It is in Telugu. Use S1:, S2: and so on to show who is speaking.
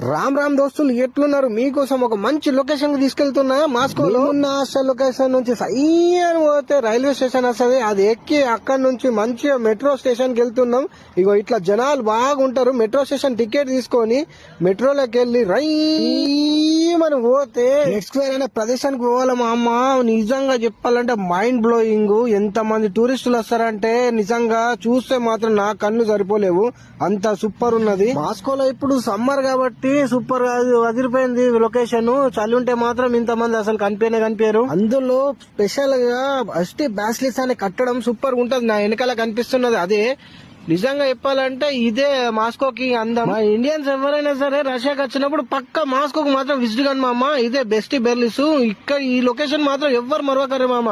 S1: రామ్ రామ్ దోస్తులు ఎట్లున్నారు? మీకోసం ఒక మంచి లొకేషన్కి తీసుకెళ్తున్నా మాస్కోలో? ఉన్న హాస్టల్ లొకేషన్ నుంచి సైన్ పోతే రైల్వే స్టేషన్ వస్తుంది. అది ఎక్కి అక్కడ నుంచి మంచిగా మెట్రో స్టేషన్కి వెళ్తున్నాం. ఇగో ఇట్లా జనాలు బాగుంటారు. మెట్రో స్టేషన్ టికెట్ తీసుకొని మెట్రోలోకి వెళ్ళి రై మనం పోతే నెక్స్ట్ అనే ప్రదేశానికి పోవాలి మా అమ్మ. నిజంగా చెప్పాలంటే మైండ్ బ్లోయింగ్ ఎంత మంది టూరిస్టులు వస్తారంటే నిజంగా చూస్తే మాత్రం నా కన్ను సరిపోలేవు. అంత సూపర్ ఉన్నది. మాస్కోలో ఇప్పుడు సమ్మర్ కాబట్టి సూపర్ అదిరిపోయింది లొకేషన్ చలి ఉంటే మాత్రం ఇంత మంది అసలు కనిపించే కనిపించారు అందులో స్పెషల్గా అస్టి బ్యాస్లిస్ అనే కట్టడం సూపర్ ఉంటది. నా వెనకాల కనిపిస్తున్నది అదే. నిజంగా చెప్పాలంటే ఇదే మాస్కోకి అందం. మా ఇండియన్స్ ఎవరైనా సరే రష్యాకి వచ్చినప్పుడు పక్క మాస్కోకి మాత్రం విజిట్ కానీ మామ. ఇదే బెస్ట్ బెర్లిస్. ఇక్కడ ఈ లొకేషన్ మాత్రం ఎవ్వరు మరవకరే మామ.